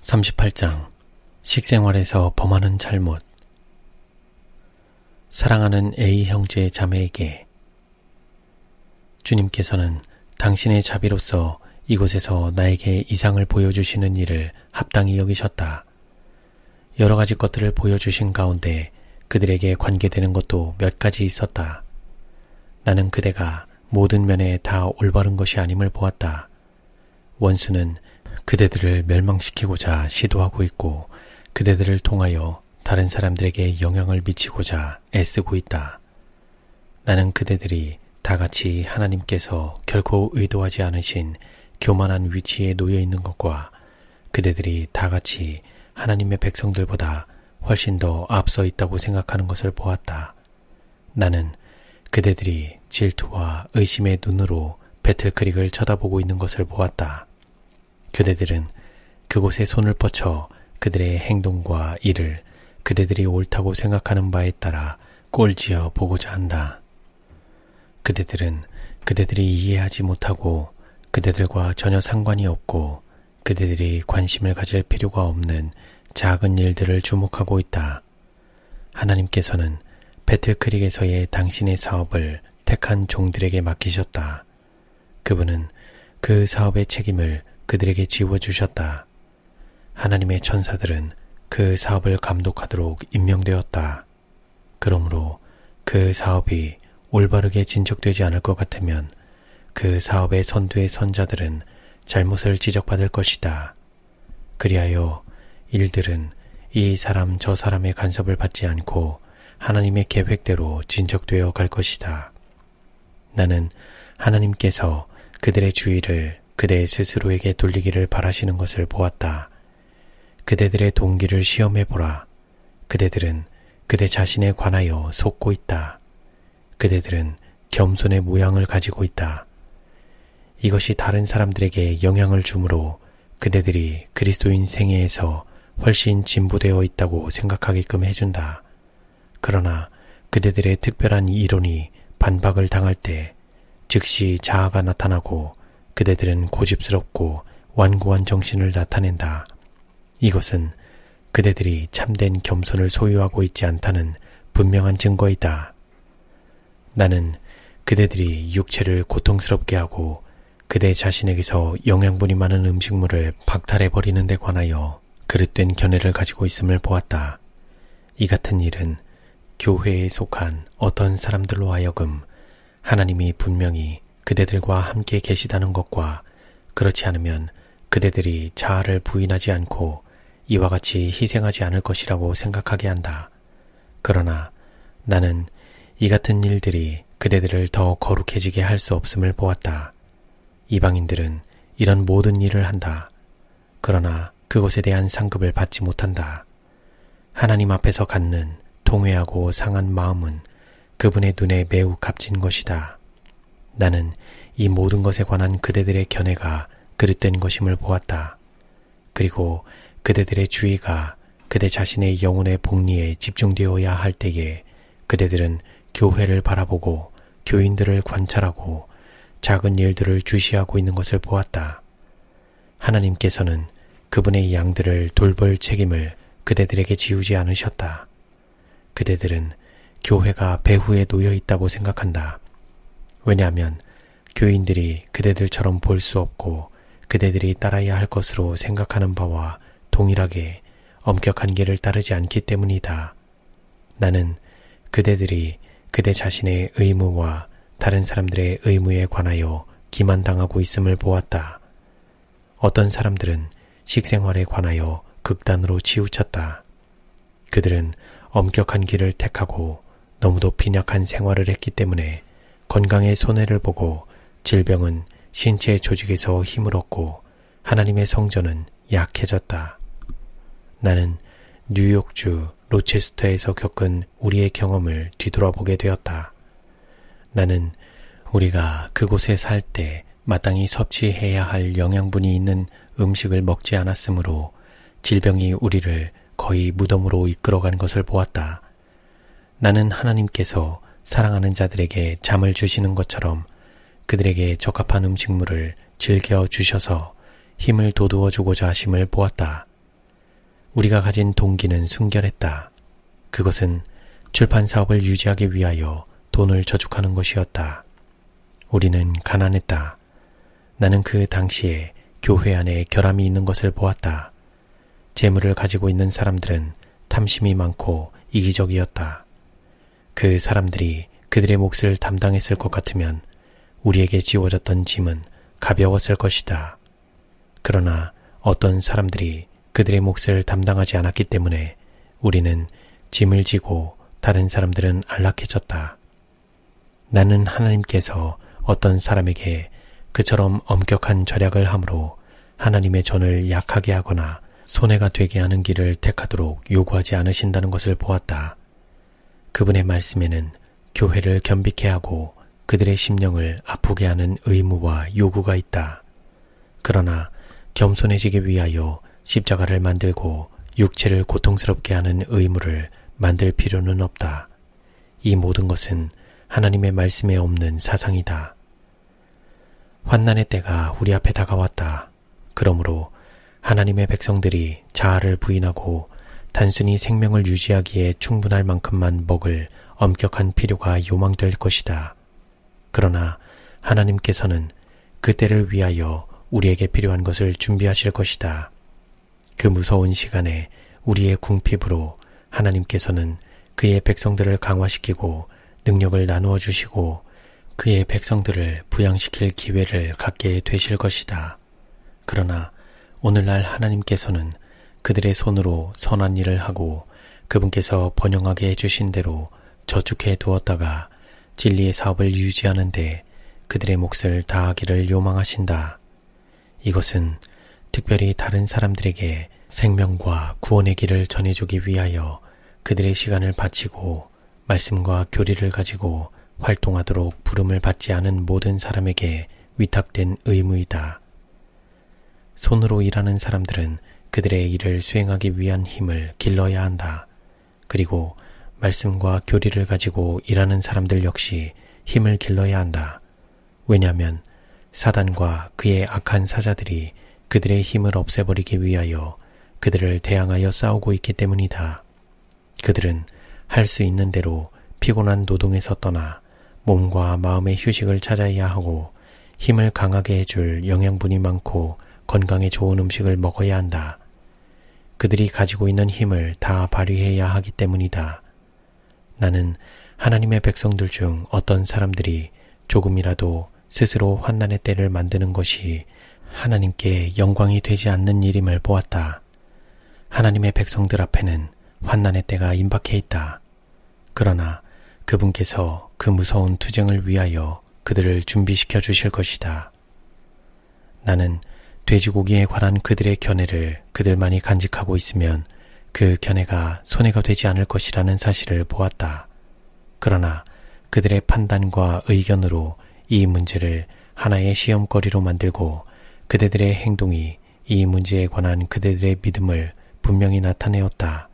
38장 식생활에서 범하는 잘못 사랑하는 A 형제 자매에게 주님께서는 당신의 자비로서 이곳에서 나에게 이상을 보여주시는 일을 합당히 여기셨다. 여러 가지 것들을 보여주신 가운데 그들에게 관계되는 것도 몇 가지 있었다. 나는 그대가 모든 면에 다 올바른 것이 아님을 보았다. 원수는 그대들을 멸망시키고자 시도하고 있고 그대들을 통하여 다른 사람들에게 영향을 미치고자 애쓰고 있다. 나는 그대들이 다 같이 하나님께서 결코 의도하지 않으신 교만한 위치에 놓여 있는 것과 그대들이 다 같이 하나님의 백성들보다 훨씬 더 앞서 있다고 생각하는 것을 보았다. 나는 그대들이 질투와 의심의 눈으로 배틀크릭을 쳐다보고 있는 것을 보았다. 그대들은 그곳에 손을 뻗쳐 그들의 행동과 일을 그대들이 옳다고 생각하는 바에 따라 꼴지어 보고자 한다. 그대들은 그대들이 이해하지 못하고 그대들과 전혀 상관이 없고 그대들이 관심을 가질 필요가 없는 작은 일들을 주목하고 있다. 하나님께서는 배틀크릭에서의 당신의 사업을 택한 종들에게 맡기셨다. 그분은 그 사업의 책임을 그들에게 지워주셨다. 하나님의 천사들은 그 사업을 감독하도록 임명되었다. 그러므로 그 사업이 올바르게 진척되지 않을 것 같으면 그 사업의 선두의 선자들은 잘못을 지적받을 것이다. 그리하여 일들은 이 사람 저 사람의 간섭을 받지 않고 하나님의 계획대로 진척되어 갈 것이다. 나는 하나님께서 그들의 주의를 그대 스스로에게 돌리기를 바라시는 것을 보았다. 그대들의 동기를 시험해 보라. 그대들은 그대 자신에 관하여 속고 있다. 그대들은 겸손의 모양을 가지고 있다. 이것이 다른 사람들에게 영향을 주므로 그대들이 그리스도인 생애에서 훨씬 진보되어 있다고 생각하게끔 해준다. 그러나 그대들의 특별한 이론이 반박을 당할 때 즉시 자아가 나타나고 그대들은 고집스럽고 완고한 정신을 나타낸다. 이것은 그대들이 참된 겸손을 소유하고 있지 않다는 분명한 증거이다. 나는 그대들이 육체를 고통스럽게 하고 그대 자신에게서 영양분이 많은 음식물을 박탈해버리는 데 관하여 그릇된 견해를 가지고 있음을 보았다. 이 같은 일은 교회에 속한 어떤 사람들로 하여금 하나님이 분명히 그대들과 함께 계시다는 것과 그렇지 않으면 그대들이 자아를 부인하지 않고 이와 같이 희생하지 않을 것이라고 생각하게 한다. 그러나 나는 이 같은 일들이 그대들을 더 거룩해지게 할 수 없음을 보았다. 이방인들은 이런 모든 일을 한다. 그러나 그것에 대한 상급을 받지 못한다. 하나님 앞에서 갖는 통회하고 상한 마음은 그분의 눈에 매우 값진 것이다. 나는 이 모든 것에 관한 그대들의 견해가 그릇된 것임을 보았다. 그리고 그대들의 주의가 그대 자신의 영혼의 복리에 집중되어야 할 때에 그대들은 교회를 바라보고 교인들을 관찰하고 작은 일들을 주시하고 있는 것을 보았다. 하나님께서는 그분의 양들을 돌볼 책임을 그대들에게 지우지 않으셨다. 그대들은 교회가 배후에 놓여 있다고 생각한다. 왜냐하면 교인들이 그대들처럼 볼 수 없고 그대들이 따라야 할 것으로 생각하는 바와 동일하게 엄격한 길을 따르지 않기 때문이다. 나는 그대들이 그대 자신의 의무와 다른 사람들의 의무에 관하여 기만당하고 있음을 보았다. 어떤 사람들은 식생활에 관하여 극단으로 치우쳤다. 그들은 엄격한 길을 택하고 너무도 빈약한 생활을 했기 때문에 건강의 손해를 보고 질병은 신체 조직에서 힘을 얻고 하나님의 성전은 약해졌다. 나는 뉴욕주 로체스터에서 겪은 우리의 경험을 뒤돌아보게 되었다. 나는 우리가 그곳에 살 때 마땅히 섭취해야 할 영양분이 있는 음식을 먹지 않았으므로 질병이 우리를 거의 무덤으로 이끌어간 것을 보았다. 나는 하나님께서 사랑하는 자들에게 잠을 주시는 것처럼 그들에게 적합한 음식물을 즐겨 주셔서 힘을 돋우어 주고자 하심을 보았다. 우리가 가진 동기는 순결했다. 그것은 출판 사업을 유지하기 위하여 돈을 저축하는 것이었다. 우리는 가난했다. 나는 그 당시에 교회 안에 결함이 있는 것을 보았다. 재물을 가지고 있는 사람들은 탐심이 많고 이기적이었다. 그 사람들이 그들의 몫을 담당했을 것 같으면 우리에게 지워졌던 짐은 가벼웠을 것이다. 그러나 어떤 사람들이 그들의 몫을 담당하지 않았기 때문에 우리는 짐을 지고 다른 사람들은 안락해졌다. 나는 하나님께서 어떤 사람에게 그처럼 엄격한 절약을 함으로 하나님의 전을 약하게 하거나 손해가 되게 하는 길을 택하도록 요구하지 않으신다는 것을 보았다. 그분의 말씀에는 교회를 겸비케 하고 그들의 심령을 아프게 하는 의무와 요구가 있다. 그러나 겸손해지기 위하여 십자가를 만들고 육체를 고통스럽게 하는 의무를 만들 필요는 없다. 이 모든 것은 하나님의 말씀에 없는 사상이다. 환난의 때가 우리 앞에 다가왔다. 그러므로 하나님의 백성들이 자아를 부인하고 단순히 생명을 유지하기에 충분할 만큼만 먹을 엄격한 필요가 요망될 것이다. 그러나 하나님께서는 그 때를 위하여 우리에게 필요한 것을 준비하실 것이다. 그 무서운 시간에 우리의 궁핍으로 하나님께서는 그의 백성들을 강화시키고 능력을 나누어 주시고 그의 백성들을 부양시킬 기회를 갖게 되실 것이다. 그러나 오늘날 하나님께서는 그들의 손으로 선한 일을 하고 그분께서 번영하게 해주신 대로 저축해 두었다가 진리의 사업을 유지하는데 그들의 몫을 다하기를 요망하신다. 이것은 특별히 다른 사람들에게 생명과 구원의 길을 전해주기 위하여 그들의 시간을 바치고 말씀과 교리를 가지고 활동하도록 부름을 받지 않은 모든 사람에게 위탁된 의무이다. 손으로 일하는 사람들은 그들의 일을 수행하기 위한 힘을 길러야 한다. 그리고 말씀과 교리를 가지고 일하는 사람들 역시 힘을 길러야 한다. 왜냐하면 사단과 그의 악한 사자들이 그들의 힘을 없애버리기 위하여 그들을 대항하여 싸우고 있기 때문이다. 그들은 할 수 있는 대로 피곤한 노동에서 떠나 몸과 마음의 휴식을 찾아야 하고 힘을 강하게 해줄 영양분이 많고 건강에 좋은 음식을 먹어야 한다. 그들이 가지고 있는 힘을 다 발휘해야 하기 때문이다. 나는 하나님의 백성들 중 어떤 사람들이 조금이라도 스스로 환난의 때를 만드는 것이 하나님께 영광이 되지 않는 일임을 보았다. 하나님의 백성들 앞에는 환난의 때가 임박해 있다. 그러나 그분께서 그 무서운 투쟁을 위하여 그들을 준비시켜 주실 것이다. 나는 돼지고기에 관한 그들의 견해를 그들만이 간직하고 있으면 그 견해가 손해가 되지 않을 것이라는 사실을 보았다. 그러나 그들의 판단과 의견으로 이 문제를 하나의 시험거리로 만들고 그대들의 행동이 이 문제에 관한 그대들의 믿음을 분명히 나타내었다.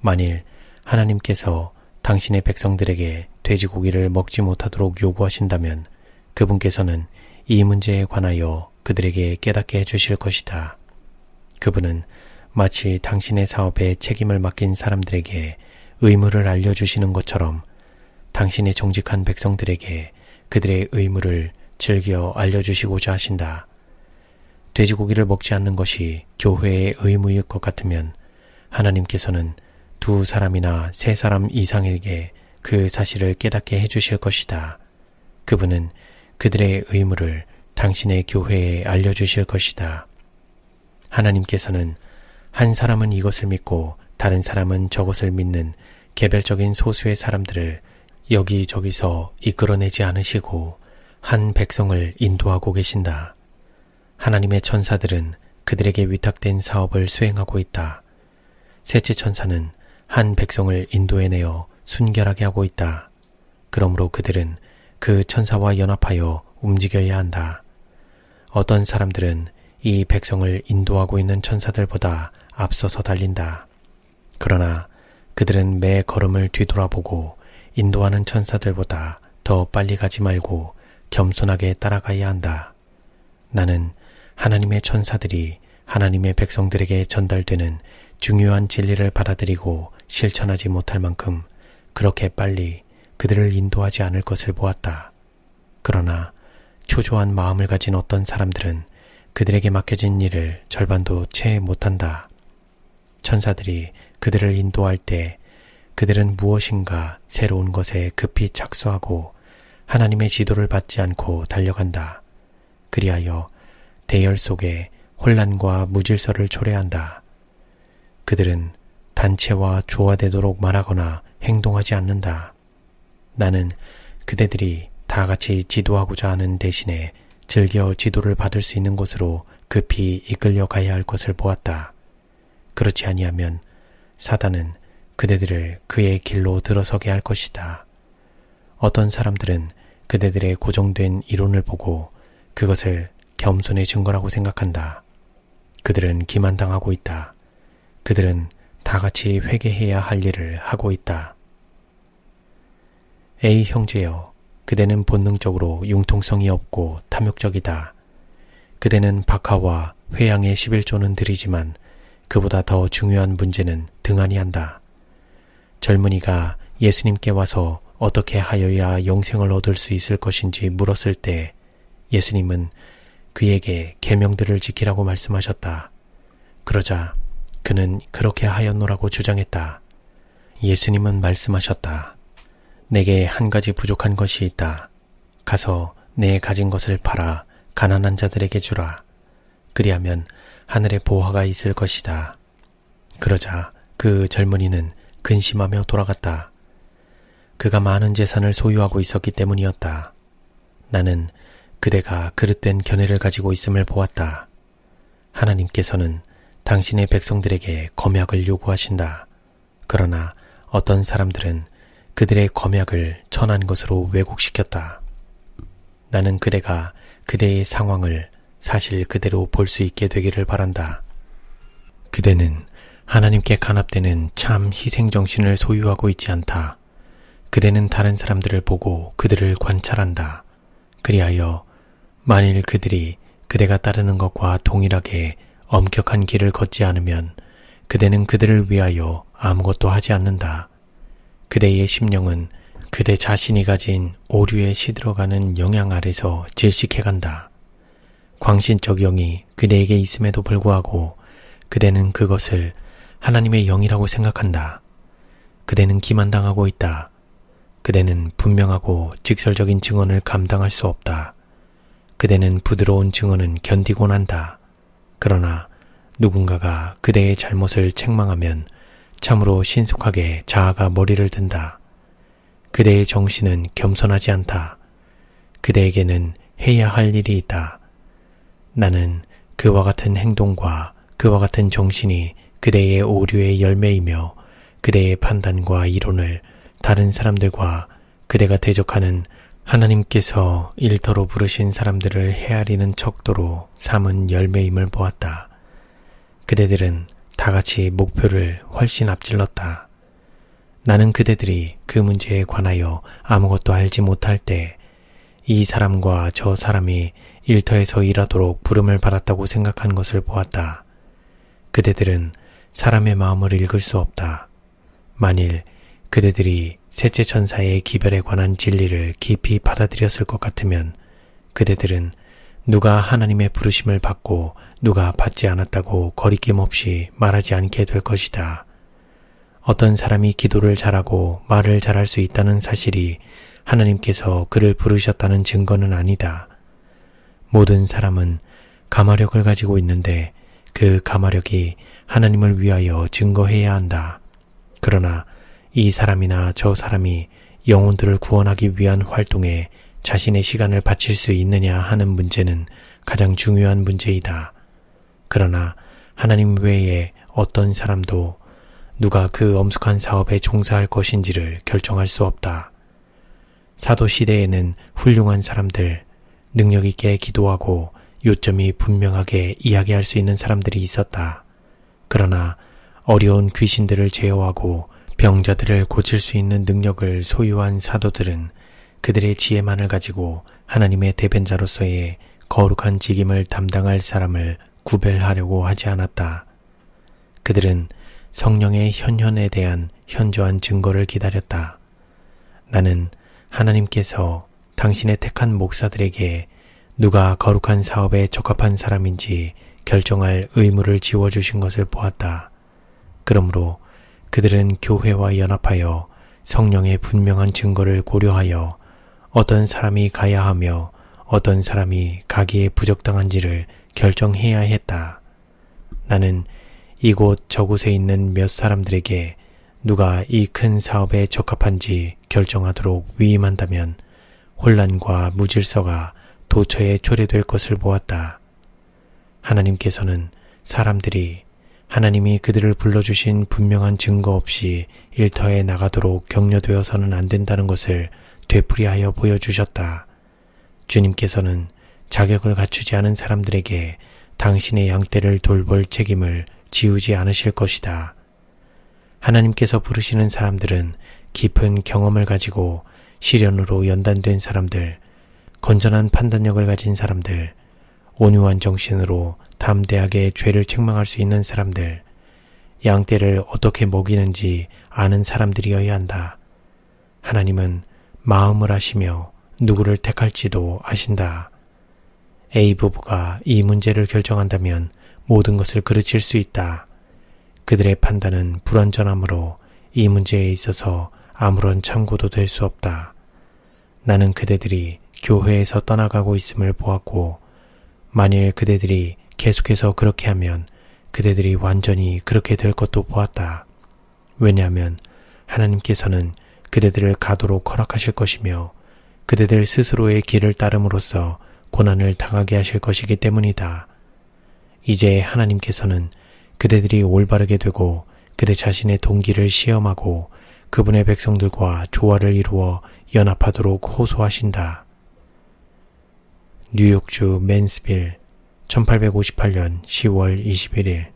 만일 하나님께서 당신의 백성들에게 돼지고기를 먹지 못하도록 요구하신다면 그분께서는 이 문제에 관하여 그들에게 깨닫게 해주실 것이다. 그분은 마치 당신의 사업에 책임을 맡긴 사람들에게 의무를 알려주시는 것처럼 당신의 정직한 백성들에게 그들의 의무를 즐겨 알려주시고자 하신다. 돼지고기를 먹지 않는 것이 교회의 의무일 것 같으면 하나님께서는 두 사람이나 세 사람 이상에게 그 사실을 깨닫게 해주실 것이다. 그분은 그들의 의무를 당신의 교회에 알려주실 것이다. 하나님께서는 한 사람은 이것을 믿고 다른 사람은 저것을 믿는 개별적인 소수의 사람들을 여기저기서 이끌어내지 않으시고 한 백성을 인도하고 계신다. 하나님의 천사들은 그들에게 위탁된 사업을 수행하고 있다. 셋째 천사는 한 백성을 인도해내어 순결하게 하고 있다. 그러므로 그들은 그 천사와 연합하여 움직여야 한다. 어떤 사람들은 이 백성을 인도하고 있는 천사들보다 앞서서 달린다. 그러나 그들은 매 걸음을 뒤돌아보고 인도하는 천사들보다 더 빨리 가지 말고 겸손하게 따라가야 한다. 나는 하나님의 천사들이 하나님의 백성들에게 전달되는 중요한 진리를 받아들이고 실천하지 못할 만큼 그렇게 빨리 그들을 인도하지 않을 것을 보았다. 그러나 초조한 마음을 가진 어떤 사람들은 그들에게 맡겨진 일을 절반도 채 못한다. 천사들이 그들을 인도할 때 그들은 무엇인가 새로운 것에 급히 착수하고 하나님의 지도를 받지 않고 달려간다. 그리하여 대열 속에 혼란과 무질서를 초래한다. 그들은 단체와 조화되도록 말하거나 행동하지 않는다. 나는 그대들이 다 같이 지도하고자 하는 대신에 즐겨 지도를 받을 수 있는 곳으로 급히 이끌려 가야 할 것을 보았다. 그렇지 아니하면 사단은 그대들을 그의 길로 들어서게 할 것이다. 어떤 사람들은 그대들의 고정된 이론을 보고 그것을 겸손의 증거라고 생각한다. 그들은 기만당하고 있다. 그들은 다 같이 회개해야 할 일을 하고 있다. A 형제여, 그대는 본능적으로 융통성이 없고 탐욕적이다. 그대는 박하와 회양의 11조는 드리지만 그보다 더 중요한 문제는 등한히 한다. 젊은이가 예수님께 와서 어떻게 하여야 영생을 얻을 수 있을 것인지 물었을 때 예수님은 그에게 계명들을 지키라고 말씀하셨다. 그러자 그는 그렇게 하였노라고 주장했다. 예수님은 말씀하셨다. 내게 한 가지 부족한 것이 있다. 가서 내 가진 것을 팔아 가난한 자들에게 주라. 그리하면 하늘에 보화가 있을 것이다. 그러자 그 젊은이는 근심하며 돌아갔다. 그가 많은 재산을 소유하고 있었기 때문이었다. 나는 그대가 그릇된 견해를 가지고 있음을 보았다. 하나님께서는 당신의 백성들에게 검약을 요구하신다. 그러나 어떤 사람들은 그들의 검약을 천한 것으로 왜곡시켰다. 나는 그대가 그대의 상황을 사실 그대로 볼 수 있게 되기를 바란다. 그대는 하나님께 간합되는 참 희생정신을 소유하고 있지 않다. 그대는 다른 사람들을 보고 그들을 관찰한다. 그리하여 만일 그들이 그대가 따르는 것과 동일하게 엄격한 길을 걷지 않으면 그대는 그들을 위하여 아무것도 하지 않는다. 그대의 심령은 그대 자신이 가진 오류에 시들어가는 영향 아래서 질식해간다. 광신적 영이 그대에게 있음에도 불구하고 그대는 그것을 하나님의 영이라고 생각한다. 그대는 기만당하고 있다. 그대는 분명하고 직설적인 증언을 감당할 수 없다. 그대는 부드러운 증언은 견디곤 한다. 그러나 누군가가 그대의 잘못을 책망하면 참으로 신속하게 자아가 머리를 든다. 그대의 정신은 겸손하지 않다. 그대에게는 해야 할 일이 있다. 나는 그와 같은 행동과 그와 같은 정신이 그대의 오류의 열매이며 그대의 판단과 이론을 다른 사람들과 그대가 대적하는 하나님께서 일터로 부르신 사람들을 헤아리는 척도로 삼은 열매임을 보았다. 그대들은 다 같이 목표를 훨씬 앞질렀다. 나는 그대들이 그 문제에 관하여 아무것도 알지 못할 때 이 사람과 저 사람이 일터에서 일하도록 부름을 받았다고 생각한 것을 보았다. 그대들은 사람의 마음을 읽을 수 없다. 만일 그대들이 셋째 천사의 기별에 관한 진리를 깊이 받아들였을 것 같으면 그대들은 누가 하나님의 부르심을 받고 누가 받지 않았다고 거리낌 없이 말하지 않게 될 것이다. 어떤 사람이 기도를 잘하고 말을 잘할 수 있다는 사실이 하나님께서 그를 부르셨다는 증거는 아니다. 모든 사람은 가마력을 가지고 있는데 그 가마력이 하나님을 위하여 증거해야 한다. 그러나 이 사람이나 저 사람이 영혼들을 구원하기 위한 활동에 자신의 시간을 바칠 수 있느냐 하는 문제는 가장 중요한 문제이다. 그러나 하나님 외에 어떤 사람도 누가 그 엄숙한 사업에 종사할 것인지를 결정할 수 없다. 사도 시대에는 훌륭한 사람들, 능력 있게 기도하고 요점이 분명하게 이야기할 수 있는 사람들이 있었다. 그러나 어려운 귀신들을 제어하고 병자들을 고칠 수 있는 능력을 소유한 사도들은 그들의 지혜만을 가지고 하나님의 대변자로서의 거룩한 직임을 담당할 사람을 구별하려고 하지 않았다. 그들은 성령의 현현에 대한 현저한 증거를 기다렸다. 나는 하나님께서 당신의 택한 목사들에게 누가 거룩한 사업에 적합한 사람인지 결정할 의무를 지워주신 것을 보았다. 그러므로 그들은 교회와 연합하여 성령의 분명한 증거를 고려하여 어떤 사람이 가야 하며 어떤 사람이 가기에 부적당한지를 결정해야 했다. 나는 이곳 저곳에 있는 몇 사람들에게 누가 이 큰 사업에 적합한지 결정하도록 위임한다면 혼란과 무질서가 도처에 초래될 것을 보았다. 하나님께서는 사람들이 하나님이 그들을 불러주신 분명한 증거 없이 일터에 나가도록 격려되어서는 안 된다는 것을 되풀이하여 보여주셨다. 주님께서는 자격을 갖추지 않은 사람들에게 당신의 양떼를 돌볼 책임을 지우지 않으실 것이다. 하나님께서 부르시는 사람들은 깊은 경험을 가지고 시련으로 연단된 사람들, 건전한 판단력을 가진 사람들, 온유한 정신으로 담대하게 죄를 책망할 수 있는 사람들, 양떼를 어떻게 먹이는지 아는 사람들이어야 한다. 하나님은 마음을 아시며 누구를 택할지도 아신다. A 부부가 이 문제를 결정한다면 모든 것을 그르칠 수 있다. 그들의 판단은 불완전하므로 이 문제에 있어서 아무런 참고도 될 수 없다. 나는 그대들이 교회에서 떠나가고 있음을 보았고, 만일 그대들이 계속해서 그렇게 하면 그대들이 완전히 그렇게 될 것도 보았다. 왜냐하면 하나님께서는 그대들을 가도록 허락하실 것이며 그대들 스스로의 길을 따름으로써 고난을 당하게 하실 것이기 때문이다. 이제 하나님께서는 그대들이 올바르게 되고 그대 자신의 동기를 시험하고 그분의 백성들과 조화를 이루어 연합하도록 호소하신다. 뉴욕주 맨스빌 1858년 10월 21일